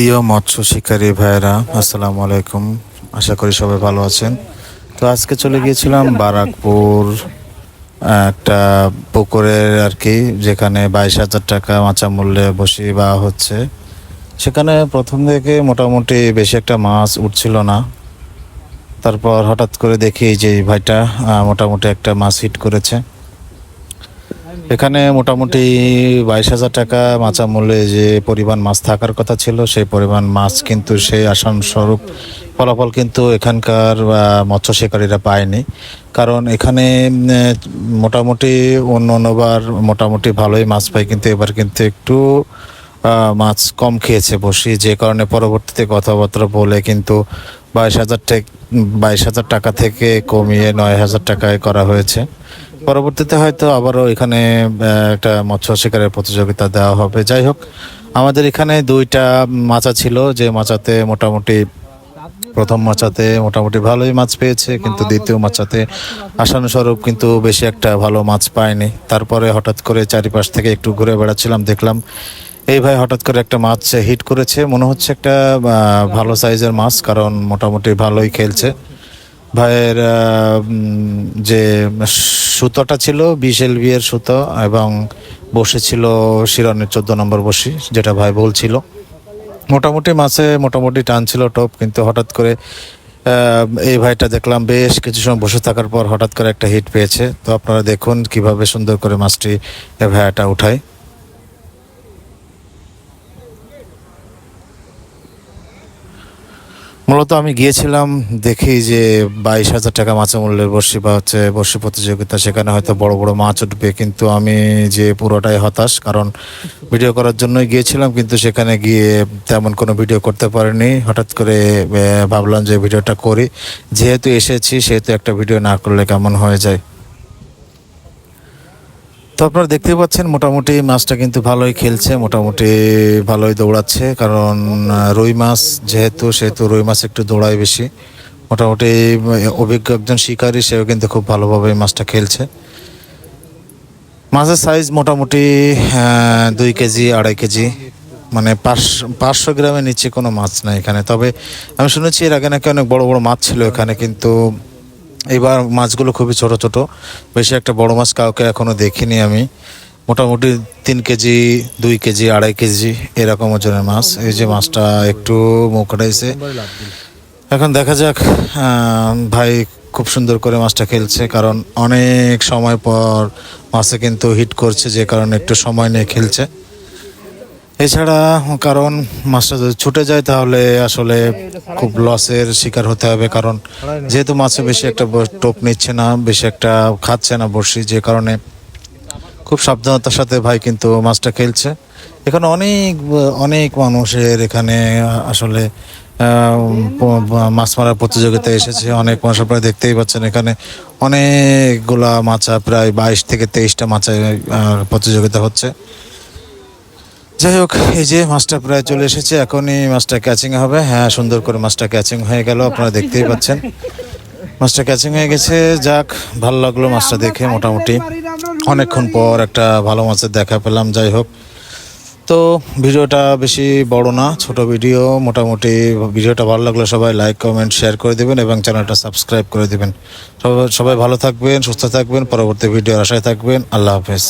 প্রিয় মৎস্য শিকারী ভাইরা আসসালামু আলাইকুম। আশা করি সবাই ভালো আছেন। তো আজকে চলে গিয়েছিলাম বারাকপুর, একটা পুকুরের আর কি, যেখানে বাইশ হাজার টাকা মাচা মূল্যে বসি বা হচ্ছে। সেখানে প্রথম থেকে মোটামুটি বেশি একটা মাছ উঠছিল না। তারপর হঠাৎ করে দেখি যে ভাইটা মোটামুটি একটা মাছ হিট করেছে। এখানে মোটামুটি বাইশ হাজার টাকা মাচা মূল্যে যে পরিমাণ মাছ থাকার কথা ছিল, সেই পরিমাণ মাছ কিন্তু সেই আসান স্বরূপ ফলাফল কিন্তু এখানকার মৎস্য শিকারীরা পায়নি। কারণ এখানে মোটামুটি অন্য অন্যবার মোটামুটি ভালোই মাছ পায়, কিন্তু এবার কিন্তু একটু মাছ কম খেয়েছে বসি, যে কারণে পরবর্তীতে কথাবার্তা বলে কিন্তু বাইশ হাজার বাইশ হাজার টাকা থেকে কমিয়ে নয় হাজার টাকায় করা হয়েছে। পরবর্তীতে হয়তো আবারও এখানে একটা মৎস্য শিকারের প্রতিযোগিতা দেওয়া হবে। যাই হোক, আমাদের এখানে দুইটা মাচা ছিল, যে মাচাতে মোটামুটি, প্রথম মাচাতে মোটামুটি ভালোই মাছ পেয়েছে, কিন্তু দ্বিতীয় মাচাতে আশানুস্বরূপ কিন্তু বেশি একটা ভালো মাছ পায়নি। তারপরে হঠাৎ করে চারিপাশ থেকে একটু ঘুরে বেড়াচ্ছিলাম, দেখলাম এই ভাই হঠাৎ করে একটা মাছ হিট করেছে। মনে হচ্ছে একটা ভালো সাইজের মাছ, কারণ মোটামুটি ভালোই খেলছে। ভাইয়ের যে সুতোটা ছিল, বিশ এর সুতো, এবং বসেছিল শিরনের চোদ্দ নম্বর বসি, যেটা ভাই বলছিল। মোটামুটি মাছে মোটামুটি টান ছিল টপ কিন্তু হঠাৎ করে এই ভাইটা দেখলাম বেশ কিছু সময় বসে থাকার পর হঠাৎ করে একটা হিট পেয়েছে। তো আপনারা দেখুন কীভাবে সুন্দর করে মাছটি ভাইয়াটা উঠায়। মূলত আমি গিয়েছিলাম দেখি যে বাইশ হাজার টাকা মাছ মূল্যের বর্ষি বা হচ্ছে বর্ষি প্রতিযোগিতা, সেখানে হয়তো বড় বড় মাছ উঠবে। কিন্তু আমি যে পুরোটাই হতাশ, কারণ ভিডিও করার জন্যই গিয়েছিলাম, কিন্তু সেখানে গিয়ে তেমন কোনো ভিডিও করতে পারিনি। হঠাৎ করে ভাবলাম যে ভিডিওটা করি। যেহেতু এসেছি, সেহেতু একটা ভিডিও না করলে কেমন হয়ে যায়? তো আপনারা দেখতে পাচ্ছেন, মোটামুটি মাছটা কিন্তু ভালোই খেলছে, মোটামুটি ভালোই দৌড়াচ্ছে। কারণ রুই মাছ যেহেতু, সেহেতু রুই মাছ একটু দৌড়ায় বেশি। মোটামুটি অভিজ্ঞ একজন শিকারী, সেও কিন্তু খুব ভালোভাবে মাছটা খেলছে। মাছের সাইজ মোটামুটি দুই কেজি, আড়াই কেজি। মানে পাঁচ, পাঁচশো গ্রামের নিচে কোনো মাছ নাই এখানে। তবে আমি শুনেছি এর আগে নাকি অনেক বড় বড় মাছ ছিল এখানে, কিন্তু এবার মাছগুলো খুবই ছোট ছোট। বেশি একটা বড় মাছ কাউকে এখনও দেখিনি আমি। মোটামুটি তিন কেজি, দুই কেজি, আড়াই কেজি এরকম ওজনের মাছ। এই যে মাছটা একটু মুখ উঠাইছে এখন দেখা যাক ভাই খুব সুন্দর করে মাছটা খেলছে, কারণ অনেক সময় পর মাছে কিন্তু হিট করছে, যে কারণে একটু সময় নিয়ে খেলছে। এছাড়া, কারণ মাছটা যদি ছুটে যায়, তাহলে আসলে খুব লসের শিকার হতে হবে, কারণ যেহেতু মাছে বেশি একটা টোপ নিচ্ছে না, বেশি একটা খাচ্ছে না বড়শি, যে কারণে খুব সাবধানতার সাথে ভাই কিন্তু মাছটা খেলছে। এখানে অনেক অনেক মানুষের এখানে, আসলে মাছ মারার প্রতিযোগিতা এসেছে, অনেক মানুষ আপনারা দেখতেই পাচ্ছেন এখানে। অনেকগুলা মাছা, প্রায় বাইশ থেকে তেইশটা মাছা প্রতিযোগিতা হচ্ছে। যাই হোক, এই যে মাছটা প্রায় চলে এসেছে, এখনই মাছটা ক্যাচিং হবে। হ্যাঁ সুন্দর করে মাছটা ক্যাচিং হয়ে গেল, আপনারা দেখতেই পাচ্ছেন। মাছটা ক্যাচিং হয়ে গেছে, যাক, ভালো লাগল মাছটা দেখে মোটামুটি। অনেকক্ষণ পর একটা ভালো মাছের দেখা পেলাম, যাই হোক। তো ভিডিওটা বেশি বড় না, ছোট ভিডিও, মোটামুটি ভিডিওটা ভালো লাগলে সবাই লাইক, কমেন্ট শেয়ার করে দেবেন এবং চ্যানেলটা সাবস্ক্রাইব করে দেবেন। সবাই ভালো থাকবেন, সুস্থ থাকবেন, পরবর্তী ভিডিওর আশায় থাকবেন, আল্লাহ হাফেজ।